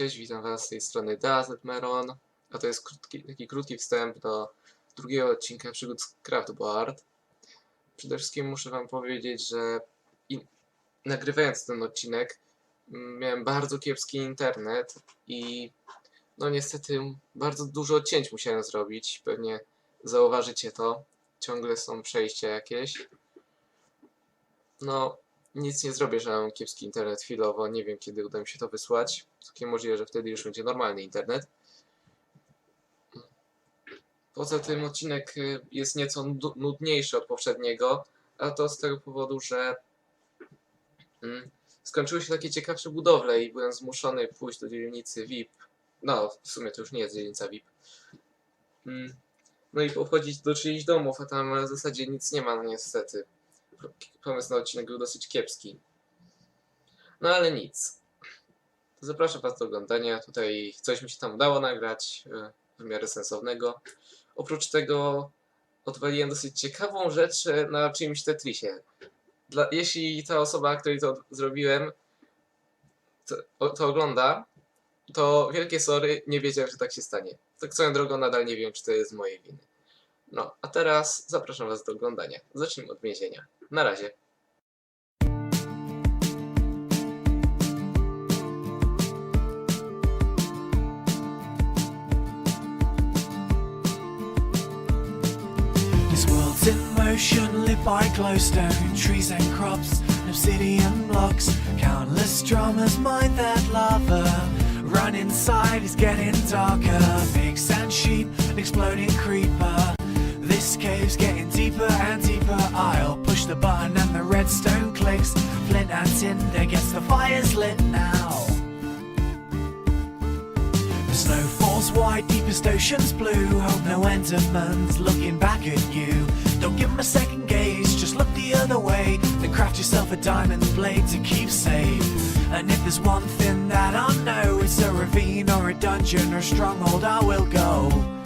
Cześć, witam Was z tej strony DAZ Meron, a to jest krótki, taki krótki wstęp do drugiego odcinka przygód z Craftboard. Przede wszystkim muszę Wam powiedzieć, że i, nagrywając ten odcinek mm, miałem bardzo kiepski internet i no niestety bardzo dużo cięć musiałem zrobić, pewnie zauważycie to, ciągle są przejścia jakieś. No, nic nie zrobię, że mam kiepski internet chwilowo, nie wiem kiedy uda mi się to wysłać. Całkiem możliwe, że wtedy już będzie normalny internet. Poza tym odcinek y, jest nieco nu- nudniejszy od poprzedniego, a to z tego powodu, że mm, skończyły się takie ciekawsze budowle i byłem zmuszony pójść do dzielnicy VIP. No, w sumie to już nie jest dzielnica VIP. Mm, No i pochodzić do czyichś domów, a tam w zasadzie nic nie ma, no niestety pomysł na odcinek był dosyć kiepski. No ale nic. Zapraszam Was do oglądania. Tutaj coś mi się tam udało nagrać e, w miarę sensownego. Oprócz tego odwaliłem dosyć ciekawą rzecz e, na czyimś Tetrisie. Dla, jeśli ta osoba, której to zrobiłem, to, to ogląda, to wielkie sorry, nie wiedziałem, że tak się stanie. Tak swoją drogą nadal nie wiem, czy to jest z mojej winy. No, a teraz zapraszam Was do oglądania. Zacznijmy od więzienia. Na razie. This world's in motion, lit by glowstone, trees and crops, obsidian blocks. Countless drummers mine that lava. Run inside, it's getting darker. Pigs and sheep, an exploding creeper. This cave's getting deeper and deeper. I'll push the button and the redstone clicks. Flint and tinder gets the fires lit now. The snow falls white, deepest ocean's blue. Hope no enderman's looking back at you. Don't give give 'em a second gaze, just look the other way. Then craft yourself a diamond blade to keep safe. And if there's one thing that I know, it's a ravine or a dungeon or a stronghold, I will go.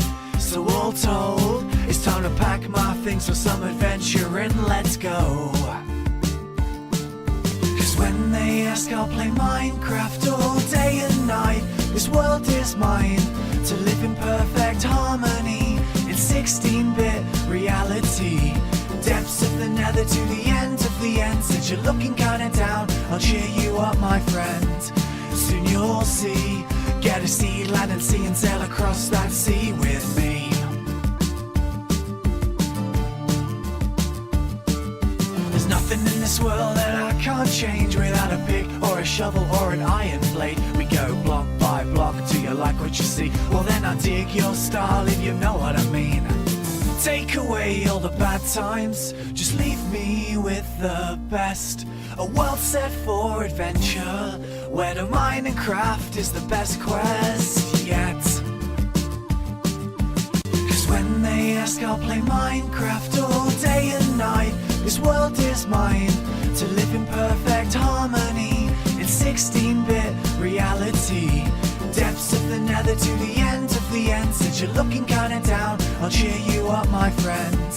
So all told, it's time to pack my things for some adventure and let's go. Cause when they ask, I'll play Minecraft all day and night. This world is mine to live in perfect harmony in 16 bit reality. Depths of the nether to the end of the end. Since you're looking kinda down, I'll cheer you up, my friend. Soon you'll see. Get a sea, land and sea, and sail across that sea with me. Nothing in this world that I can't change without a pick or a shovel or an iron blade. We go block by block. Do you like what you see? Well, then I dig your style if you know what I mean. Take away all the bad times, just leave me with the best. A world set for adventure, where the mine and craft is the best quest yet. Cause when they ask, I'll play Minecraft all day and night. This world is mine to live in perfect harmony in 16 bit reality. Depths of the nether to the end of the end. Since you're looking kinda down, I'll cheer you up, my friend.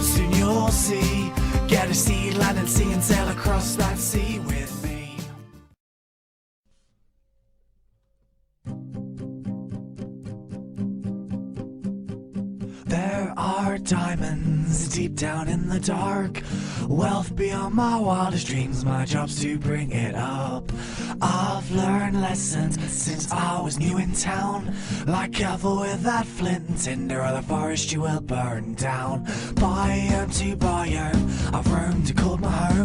Soon you'll see. Get a seed, land and sea, and sail across that sea with me. There are diamonds deep down in the dark. Wealth beyond my wildest dreams. My job's to bring it up. I've learned lessons since I was new in town. Like Cavill with that flint and tinder, or the forest you will burn down. Biome to biome, I've roamed to call my home.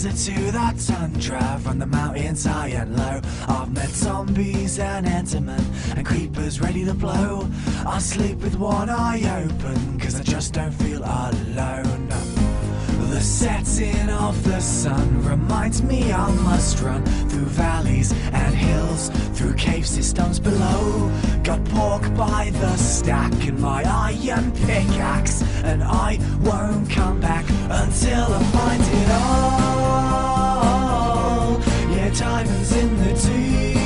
To the tundra, from the mountains high and low. I've met zombies and endermen and creepers ready to blow. I sleep with one eye open, cause I just don't feel alone. The setting of the sun reminds me I must run through valleys and hills, through cave systems below. Got pork by the stack in my iron pickaxe, and I won't come back until I find it all. Diamonds in the deep.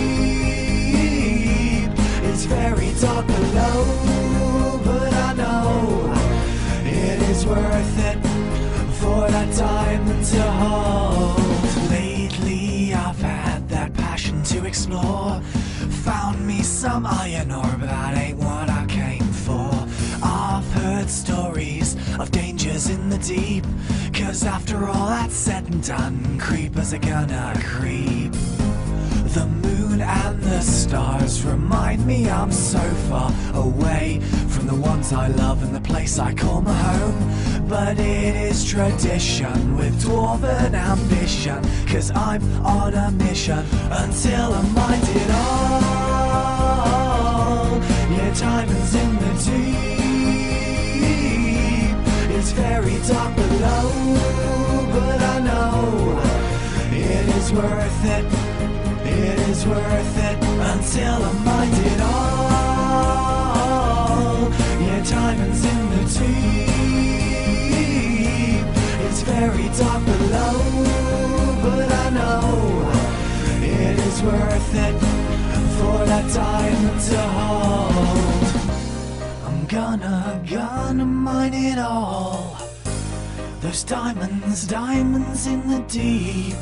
It's very dark below, but I know it is worth it for that diamond to hold. Lately, I've had that passion to explore Found me some iron ore, but that ain't what I. Stories of dangers in the deep. Cause after all that's said and done, creepers are gonna creep. The moon and the stars remind me I'm so far away from the ones I love and the place I call my home. But it is tradition with dwarven ambition, cause I'm on a mission until I mind it oh, all. Yeah, diamonds worth it. It is worth it until I mind it all. Yeah, diamonds in the deep. It's very dark below, but I know it is worth it for that diamond to hold. I'm gonna, gonna mine it all. Those diamonds, diamonds in the deep.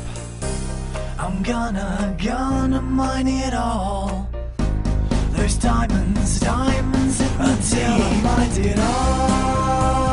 I'm gonna, gonna mine it all. There's diamonds, diamonds in Until I mine it all.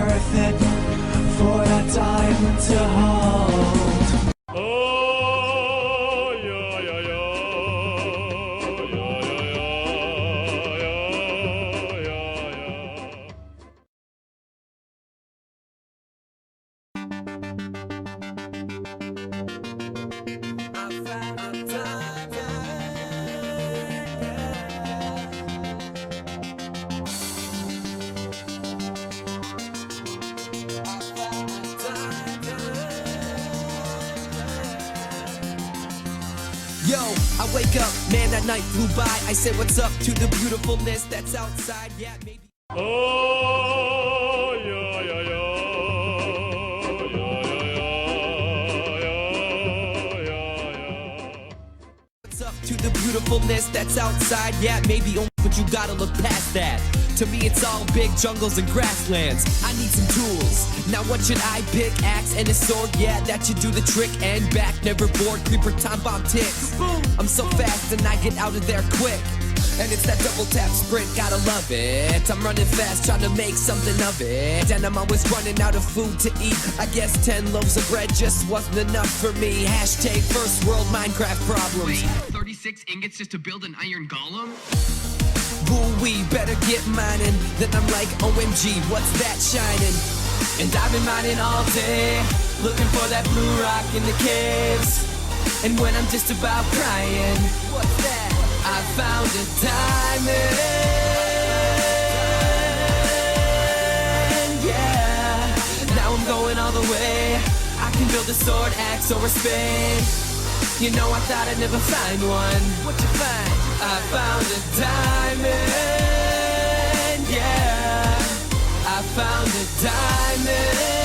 Worth it Yo, I wake up, man, that night flew by. I said, What's up to the beautifulness that's outside? Yeah, maybe. Oh, yeah, yeah, yeah. To the beautifulness that's outside? Yeah, maybe only, but you gotta look past that. To me, it's all big jungles and grasslands. I need some tools. Now, what should I pick? Axe and a sword? Yeah, that should do the trick. And back, never bored. Creeper time bomb ticks. I'm so fast and I get out of there quick. And it's that double tap sprint, gotta love it. I'm running fast, trying to make something of it. And I'm always running out of food to eat. I guess 10 loaves of bread just wasn't enough for me. Hashtag first world Minecraft problems. 36 ingots just to build an iron golem? Ooh, we better get mining. Then I'm like, OMG, what's that shining? And I've been mining all day, looking for that blue rock in the caves. And when I'm just about crying, what's that? I found a diamond. Yeah, now I'm going all the way. I can build a sword, axe, or a spade. You know, I thought I'd never find one. What you find? I found a diamond. Yeah, I found a diamond.